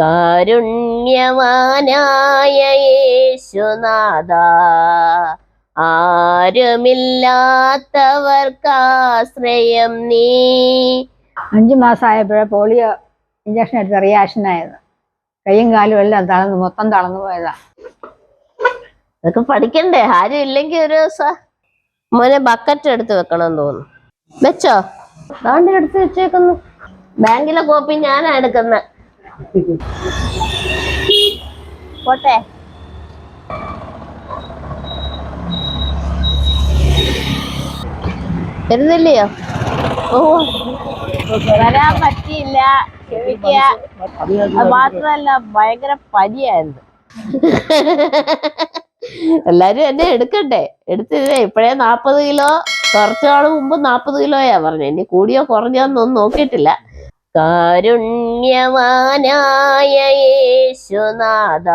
കാരുണ്യവാനായ യേശുനാഥ. ആരുമില്ലാത്തവർക്കാശ്രയം നീ. അഞ്ചു മാസമായപ്പോഴേ പോളിയോ ഇഞ്ചക്ഷൻ എടുത്ത് റിയാക്ഷനായത് കയ്യും കാലും എല്ലാം തളർന്നു മൊത്തം തളർന്നു പോയതാ. അതൊക്കെ പഠിക്കണ്ടേ? ആരും ഇല്ലെങ്കിൽ ഒരു ദിവസം മോനെ ബക്കറ്റ് എടുത്ത് വെക്കണം തോന്നുന്നു. വെച്ചോ? അതുകൊണ്ട് എടുത്ത് വെച്ചേക്കുന്നു. ബാങ്കിലെ കോപ്പി ഞാനാ എടുക്കുന്ന. പോട്ടെ. വരുന്നില്ലയോ? ഓ വരാൻ പറ്റിയില്ല. ക്ഷമിക്കുക ഭയങ്കര പനിയായിരുന്നു. എല്ലാരും എന്നെ എടുക്കണ്ടേ? എടുത്തില്ലേ? ഇപ്പഴേ നാപ്പത് കിലോ കുറച്ചു മുമ്പ് നാപ്പത് കിലോയാ പറഞ്ഞു. ഇനി കൂടിയോ കുറഞ്ഞോന്നൊന്നും നോക്കിയിട്ടില്ല. കാരുണ്യവാനായ യേശുനാഥ.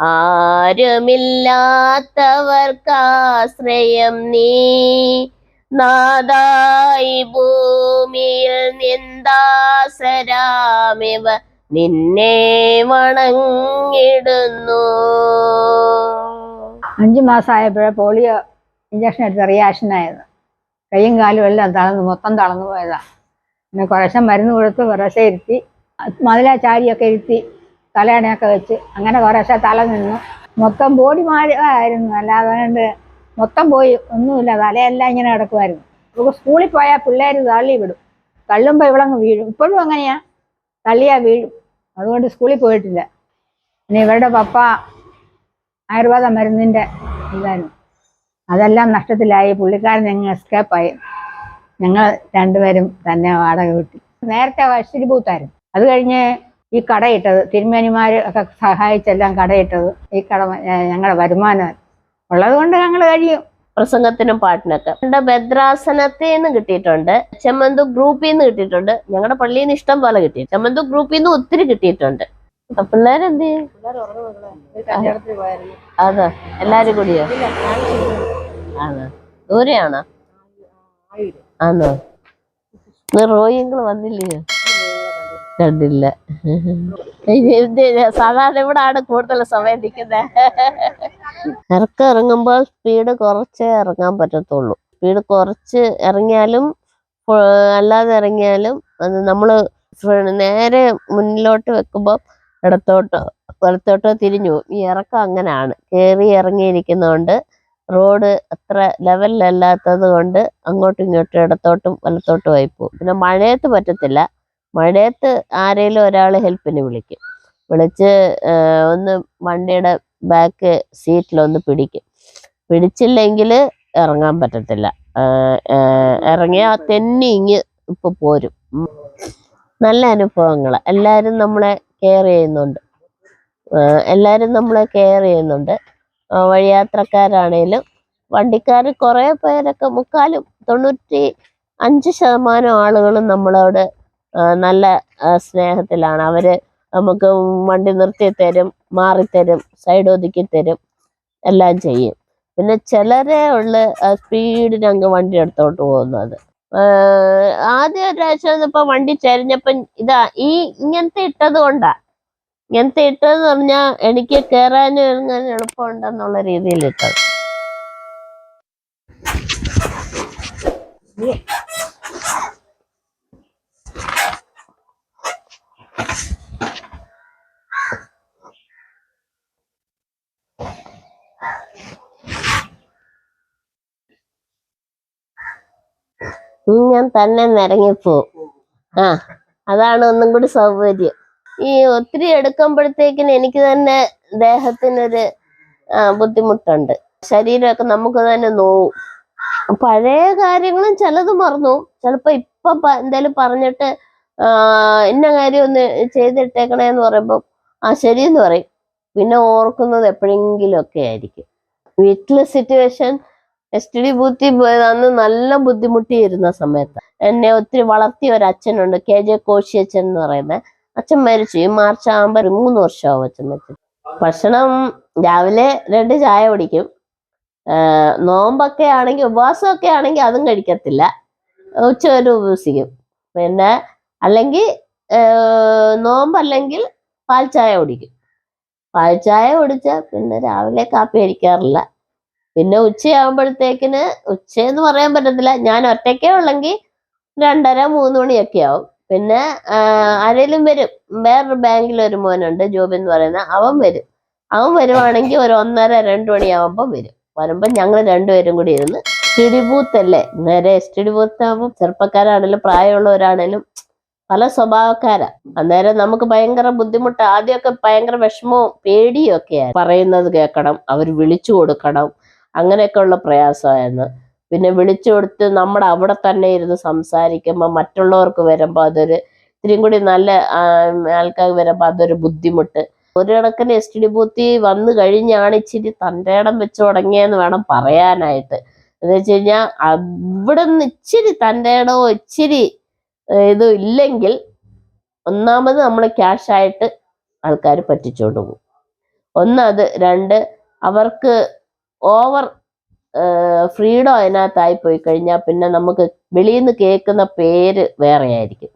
ആരുമില്ലാത്തവർക്കാശ്രയം നീ. നാദായി ഭൂമിയിൽ നിന്ദാസരാമിവ നിന്നെ വണങ്ങിടുന്നു. അഞ്ചു മാസമായപ്പോഴേ പോളിയോ ഇഞ്ചക്ഷൻ എടുത്ത് റിയാക്ഷനായത്. കൈയും കാലും എല്ലാം തളർന്നു മൊത്തം തളർന്നു പോയതാ. പിന്നെ കുറേശ്ശെ മരുന്ന് കൊടുത്ത് കുറേശ്ശെ ഇരുത്തി മതിലാ ചാരിയൊക്കെ ഇരുത്തി തലയണയൊക്കെ വെച്ച് അങ്ങനെ കുറേശ്ശെ തല നിന്നു. മൊത്തം ബോഡി മാറുമായിരുന്നു അല്ലാതെ കൊണ്ട് മൊത്തം പോയി. ഒന്നുമില്ല തലയെല്ലാം ഇങ്ങനെ കിടക്കുമായിരുന്നു നമുക്ക് സ്കൂളിൽ പോയാൽ പിള്ളേർ തള്ളി വിടും. തള്ളുമ്പോൾ ഇവളങ്ങ് വീഴും. ഇപ്പോഴും അങ്ങനെയാ. തള്ളിയാ വീഴും. അതുകൊണ്ട് സ്കൂളിൽ പോയിട്ടില്ല. പിന്നെ ഇവരുടെ പപ്പ ആയുർവേദ മരുന്നിന്റെ ഇതായിരുന്നു. അതെല്ലാം നഷ്ടത്തിലായി. പുള്ളിക്കാരൻ ഞങ്ങൾ എസ്കേപ്പായി ഞങ്ങൾ രണ്ടുപേരും തന്നെ വാടക കിട്ടി നേരത്തെ വൈശ്വരി ബൂത്തായിരുന്നു. അത് കഴിഞ്ഞ് ഈ കടയിട്ടത് തിരുമേനിമാർ ഒക്കെ സഹായിച്ചെല്ലാം കടയിട്ടത് ഈ കട ഞങ്ങളുടെ വരുമാനം. ഉള്ളത് കൊണ്ട് ഞങ്ങൾ കഴിയും. പ്രസംഗത്തിനും പാട്ടിനൊക്കെ. ഭദ്രാസനത്തിൽ നിന്ന് കിട്ടിയിട്ടുണ്ട്. ചെമ്മന്തു ഗ്രൂപ്പിൽ നിന്ന് കിട്ടിയിട്ടുണ്ട്. ഞങ്ങളുടെ പള്ളിയിൽ നിന്ന് ഇഷ്ടം പോലെ കിട്ടി. ചെമ്മന്തു ഗ്രൂപ്പിൽ നിന്ന് ഒത്തിരി കിട്ടിയിട്ടുണ്ട്. പിള്ളേരെന്ത്? ചെയ്യും അതെ. എല്ലാരും കൂടിയോ? ആണോ? ദൂരെയാണോ? ആണോ ഇന്ന് റോയിങ്ങൾ വന്നില്ലയോ കണ്ടില്ല. സാധാരണ ഇവിടെ ആണ് കൂടുതൽ സമയം നിൽക്കുന്നത് ഇറക്കം ഇറങ്ങുമ്പോൾ സ്പീഡ് കുറച്ചേ ഇറങ്ങാൻ പറ്റത്തുള്ളൂ. സ്പീഡ് കുറച്ച് ഇറങ്ങിയാലും അല്ലാതെ ഇറങ്ങിയാലും അത് നമ്മൾ നേരെ മുന്നിലോട്ട് വെക്കുമ്പോൾ ഇടത്തോട്ടോ വലത്തോട്ടോ തിരിഞ്ഞു പോകും. ഈ ഇറക്കം അങ്ങനെയാണ് കയറി ഇറങ്ങിയിരിക്കുന്നതുകൊണ്ട് റോഡ് അത്ര ലെവലിലല്ലാത്തത് കൊണ്ട് അങ്ങോട്ടും ഇങ്ങോട്ടും ഇടത്തോട്ടും വലത്തോട്ടും ആയി പോകും. പിന്നെ മഴയത്ത് പറ്റത്തില്ല. മഴയത്ത് ആരെങ്കിലും ഒരാൾ ഹെൽപ്പിന് വിളിക്കും. വിളിച്ച് ഒന്ന് വണ്ടിയുടെ ബാക്ക് സീറ്റിലൊന്ന് പിടിക്കും. പിടിച്ചില്ലെങ്കിൽ ഇറങ്ങാൻ പറ്റത്തില്ല. ഇറങ്ങിയാൽ തന്നെ ഇങ്ങ് ഇപ്പൊ പോരും. നല്ല അനുഭവങ്ങൾ എല്ലാവരും നമ്മളെ കെയർ ചെയ്യുന്നുണ്ട്. എല്ലാവരും നമ്മളെ കെയർ ചെയ്യുന്നുണ്ട്. വഴിയാത്രക്കാരാണേലും വണ്ടിക്കാർ കുറേ പേരൊക്കെ മുക്കാലും തൊണ്ണൂറ്റി അഞ്ച് ശതമാനം ആളുകളും നമ്മളോട് നല്ല സ്നേഹത്തിലാണ്. അവർ നമുക്ക് വണ്ടി നിർത്തി തരും മാറിത്തരും സൈഡ് ഒതുക്കി തരും എല്ലാം ചെയ്യും. പിന്നെ ചിലരെ ഉള്ള സ്പീഡിന് അങ്ങ് വണ്ടി എടുത്തോട്ട് പോകുന്നത്. ആദ്യം ഒരാഴ്ച ഇപ്പൊ വണ്ടി ചരിഞ്ഞപ്പം ഇതാ ഈ ഇങ്ങനത്തെ ഇട്ടത് കൊണ്ടാ ഇങ്ങനത്തെ ഇട്ടതെന്ന് പറഞ്ഞാൽ എനിക്ക് കയറാനും ഇറങ്ങാനും എളുപ്പമുണ്ടെന്നുള്ള രീതിയിൽ ഇട്ടത് ഞാൻ തന്നെ നിരങ്ങിപ്പോവും. ആ അതാണ് ഒന്നും കൂടി സൗകര്യം. ഈ ഒത്തിരി എടുക്കുമ്പോഴത്തേക്കിന് എനിക്ക് തന്നെ ദേഹത്തിനൊരു ബുദ്ധിമുട്ടുണ്ട്. ശരീരമൊക്കെ നമുക്ക് തന്നെ നോവും. പഴയ കാര്യങ്ങളും ചിലത് മറന്നു. ചിലപ്പോ ഇപ്പൊ എന്തായാലും പറഞ്ഞിട്ട് ഇന്ന കാര്യം ഒന്ന് ചെയ്തിട്ടേക്കണേന്ന് പറയുമ്പോൾ ആ ശരിയെന്ന് പറയും. പിന്നെ ഓർക്കുന്നത് എപ്പോഴെങ്കിലും ഒക്കെ ആയിരിക്കും. വീട്ടിലെ സിറ്റുവേഷൻ എസ് ടി ഡി ബൂത്തിൽ അന്ന് നല്ല ബുദ്ധിമുട്ടിയിരുന്ന സമയത്ത്. എന്നെ ഒത്തിരി വളർത്തിയ ഒരു അച്ഛനുണ്ട് കെ ജെ കോശി അച്ഛൻ എന്ന് പറയുന്നത് അച്ഛൻ മരിച്ചു. ഈ മാർച്ച് ആകുമ്പോൾ മൂന്ന് വർഷമാവും അച്ഛൻ മരിച്ചു ഭക്ഷണം രാവിലെ രണ്ട് ചായ കുടിക്കും. നോമ്പൊക്കെ ആണെങ്കിൽ ഉപവാസമൊക്കെ ആണെങ്കിൽ അതും കഴിക്കത്തില്ല. ഉച്ച വരെ ഉപവസിക്കും പിന്നെ അല്ലെങ്കിൽ നോമ്പല്ലെങ്കിൽ പാൽ ചായ കുടിക്കും. പാൽ ചായ കുടിച്ചാൽ പിന്നെ രാവിലെ കാപ്പി കഴിക്കാറില്ല. പിന്നെ ഉച്ചയാകുമ്പോഴത്തേക്കിന് ഉച്ചയെന്ന് പറയാൻ പറ്റത്തില്ല. ഞാൻ ഒറ്റയ്ക്കേ ഉള്ളെങ്കിൽ രണ്ടര മൂന്ന് മണിയൊക്കെ ആവും. പിന്നെ ആരേലും വരും. വേറൊരു ബാങ്കിൽ ഒരു മോനുണ്ട് ജോബി എന്ന് പറയുന്ന. അവൻ വരും. അവൻ വരുവാണെങ്കിൽ ഒരു ഒന്നര രണ്ട് മണിയാവുമ്പോൾ വരും. വരുമ്പോൾ ഞങ്ങൾ രണ്ടുപേരും കൂടി ഇരുന്ന് സ്റ്റഡി ബൂത്ത് അല്ലേ നേരെ സ്റ്റഡി ബൂത്ത് ആകുമ്പോൾ ചെറുപ്പക്കാരാണേലും പ്രായമുള്ളവരാണേലും പല സ്വഭാവക്കാരാ. അന്നേരം നമുക്ക് ഭയങ്കര ബുദ്ധിമുട്ട്. ആദ്യമൊക്കെ ഭയങ്കര വിഷമവും പേടിയും ഒക്കെയായിരുന്നു. പറയുന്നത് കേൾക്കണം അവർ വിളിച്ചു കൊടുക്കണം. അങ്ങനെയൊക്കെയുള്ള പ്രയാസമായിരുന്നു. പിന്നെ വിളിച്ചു കൊടുത്ത് നമ്മുടെ അവിടെ തന്നെ ഇരുന്ന് സംസാരിക്കുമ്പോൾ മറ്റുള്ളവർക്ക് വരുമ്പോൾ അതൊരു ഇത്തിരിയും കൂടി നല്ല ആൾക്കാർ വരുമ്പോൾ അതൊരു ബുദ്ധിമുട്ട്. ഒരു കണക്കിന് എസ് ഡി ബൂത്തി വന്നു കഴിഞ്ഞാണ് ഇച്ചിരി തന്റെ ഇടം വെച്ച് തുടങ്ങിയെന്ന് വേണം പറയാനായിട്ട്. എന്ന് വെച്ച് കഴിഞ്ഞാൽ അവിടെ നിന്ന് ഇച്ചിരി തന്റെ ഇടമോ ഇച്ചിരി ഇതും ഇല്ലെങ്കിൽ ഒന്നാമത് നമ്മൾ ക്യാഷായിട്ട് ആൾക്കാർ പറ്റിച്ചുകൊണ്ട് പോകും. ഒന്നത് രണ്ട് അവർക്ക് ഓവർ ഫ്രീഡം അതിനകത്തായി പോയി കഴിഞ്ഞാൽ പിന്നെ നമുക്ക് വെളിയിൽ നിന്ന് കേൾക്കുന്ന പേര് വേറെ ആയിരിക്കും